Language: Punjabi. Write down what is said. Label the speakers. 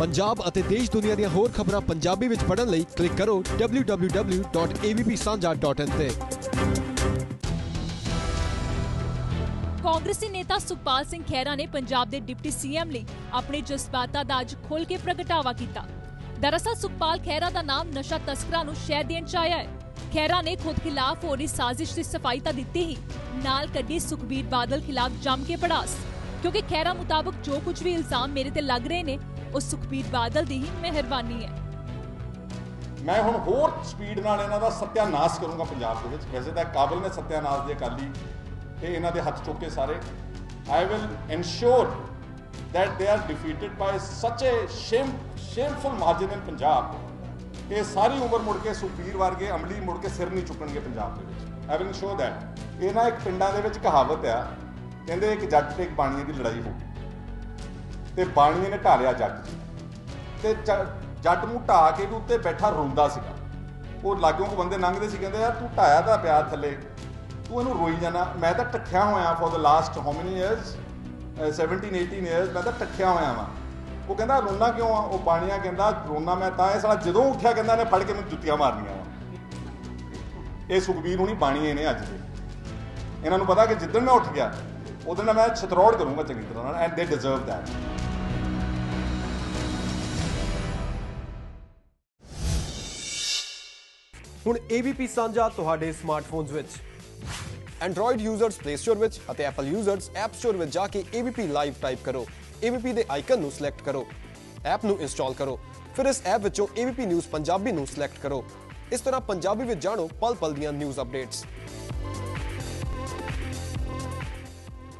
Speaker 1: ਪੰਜਾਬ ਅਤੇ ਦੇਸ਼ ਦੁਨੀਆ ਦੀਆਂ ਹੋਰ ਖਬਰਾਂ ਪੰਜਾਬੀ ਵਿੱਚ ਪੜ੍ਹਨ ਲਈ ਕਲਿੱਕ ਕਰੋ www.avpsanja.in ਤੇ।
Speaker 2: ਕਾਂਗਰਸੀ ਨੇਤਾ ਸੁਖਪਾਲ ਸਿੰਘ ਖਹਿਰਾ ਨੇ ਪੰਜਾਬ ਦੇ ਡਿਪਟੀ ਸੀਐਮ ਲਈ ਆਪਣੇ ਜਜ਼ਬਾਤਾਂ ਦਾ ਅੱਜ ਖੋਲ ਕੇ ਪ੍ਰਗਟਾਵਾ ਕੀਤਾ। ਦਰਅਸਲ ਸੁਖਪਾਲ ਖਹਿਰਾ ਦਾ ਨਾਮ ਨਸ਼ਾ ਤਸਕਰਾਂ ਨੂੰ ਸ਼ਹਿ ਦੇਣ ਚ ਆਇਆ ਹੈ। ਖਹਿਰਾ ਨੇ ਖੁਦ ਖਿਲਾਫ ਹੋ ਰਹੀ ਸਾਜ਼ਿਸ਼ ਦੀ ਸਫ਼ਾਈ ਤਾਂ ਦਿੱਤੀ ਹੀ, ਨਾਲ ਕੱਢੀ ਸੁਖਬੀਰ ਬਾਦਲ ਖਿਲਾਫ ਜੰਮ ਕੇ ਪੜਾਸ ਕਿਉਂਕਿ ਖਹਿਰਾ ਮੁਤਾਬਕ ਜੋ ਕੁਝ ਵੀ ਇਲਜ਼ਾਮ ਮੇਰੇ ਤੇ ਲੱਗ ਰਹੇ ਨੇ ਉਹ ਸੁਖਬੀਰ ਬਾਦਲ ਦੀ ਹੀ ਮਿਹਰਬਾਨੀ ਹੈ।
Speaker 3: ਮੈਂ ਹੁਣ ਹੋਰ ਸਪੀਡ ਨਾਲ ਇਹਨਾਂ ਦਾ ਸਤਿਆਨਾਸ਼ ਕਰੂੰਗਾ ਪੰਜਾਬ ਦੇ ਵਿੱਚ। ਵੈਸੇ ਤਾਂ ਕਾਬਲ ਨੇ ਸਤਿਆਨਾਸ਼ ਦੇ ਅਕਾਲੀ ਤੇ ਇਹਨਾਂ ਦੇ ਹੱਥ ਚੁੱਕੇ ਸਾਰੇ। I will ensure that they are defeated by such a shame, shameful margin in Punjab ਇਹ ਸਾਰੀ ਉਮਰ ਮੁੜ ਕੇ ਸੁਖਬੀਰ ਵਰਗੇ ਅਮਲੀ ਮੁੜ ਕੇ ਸਿਰ ਨਹੀਂ ਚੁੱਕਣਗੇ ਪੰਜਾਬ ਦੇ ਵਿੱਚ। ਆਈ ਵਿਲ ਇਨਸ਼ੋਰ ਦੈਟ ਇਹ ਨਾ ਇੱਕ ਪਿੰਡਾਂ ਦੇ ਵਿੱਚ ਕਹਾਵਤ ਆ, ਕਹਿੰਦੇ ਇੱਕ ਜੱਟ ਤੇ ਇੱਕ ਬਾਣੀਏ ਦੀ ਲੜਾਈ ਹੋ ਗਈ। ਤੇ ਬਾਣੀਏ ਨੇ ਢਾਲਿਆ ਜੱਟ ਜੀ ਤੇ ਜੱਟ ਨੂੰ ਢਾ ਕੇ ਵੀ ਉੱਤੇ ਬੈਠਾ ਰੋਂਦਾ ਸੀਗਾ। ਉਹ ਲਾਗੋਂ ਕੋ ਬੰਦੇ ਲੰਘਦੇ ਸੀ, ਕਹਿੰਦੇ, ਯਾਰ ਤੂੰ ਢਾਇਆ ਤਾਂ ਪਿਆ ਥੱਲੇ। ਤੂੰ ਇਹਨੂੰ ਰੋਈ ਜਾਣਾ ਮੈਂ ਤਾਂ ਟੱਠਿਆ ਹੋਇਆ for the last how many years 17 18 years ਮੈਂ ਤਾਂ ਟੱਠਿਆ ਹੋਇਆ ਵਾਂ। ਉਹ ਕਹਿੰਦਾ ਰੋਣਾ ਕਿਉਂ ਆ? ਉਹ ਬਾਣੀਆ ਕਹਿੰਦਾ ਰੋਣਾ ਮੈਂ ਤਾਂ ਇਹ ਸਾਲਾ ਜਦੋਂ ਉੱਠਿਆ ਕਹਿੰਦਾ ਨੇ ਫੜ ਕੇ ਮੈਨੂੰ ਜੁੱਤੀਆਂ ਮਾਰਨੀਆਂ ਵਾ। ਇਹ ਸੁਖਬੀਰ ਹੁਣੀ ਬਾਣੀਏ ਨੇ ਅੱਜ ਦੇ। ਇਹਨਾਂ ਨੂੰ ਪਤਾ ਕਿ ਜਿੱਦਣ ਮੈਂ ਉੱਠ ਗਿਆ ਉਦੋਂ ਮੈਂ ਛਤਰੋੜ ਕਰੂੰਗਾ ਚੰਗੀ ਤਰ੍ਹਾਂ ਨਾਲ ਐਂਡ ਦੇ ਡਿਜ਼ਰਵ ਦੈਟ
Speaker 1: ਹੁਣ AVP ਸਾਂਝਾ ਤੁਹਾਡੇ ਸਮਾਰਟਫੋਨਸ ਵਿੱਚ। Android ਯੂਜ਼ਰਸ Play Store ਵਿੱਚ ਅਤੇ Apple ਯੂਜ਼ਰਸ App Store ਵਿੱਚ ਜਾ ਕੇ AVP ਲਾਈਵ ਟਾਈਪ ਕਰੋ। AVP ਦੇ ਆਈਕਨ ਨੂੰ ਸਿਲੈਕਟ ਕਰੋ। ਐਪ ਨੂੰ ਇੰਸਟਾਲ ਕਰੋ। ਫਿਰ ਇਸ ਐਪ ਵਿੱਚੋਂ AVP ਨਿਊਜ਼ ਪੰਜਾਬੀ ਨੂੰ ਸਿਲੈਕਟ ਕਰੋ। ਇਸ ਤਰ੍ਹਾਂ ਪੰਜਾਬੀ ਵਿੱਚ ਜਾਣੋ ਪਲ ਪਲ ਦੀਆਂ ਨਿਊਜ਼ ਅਪਡੇਟਸ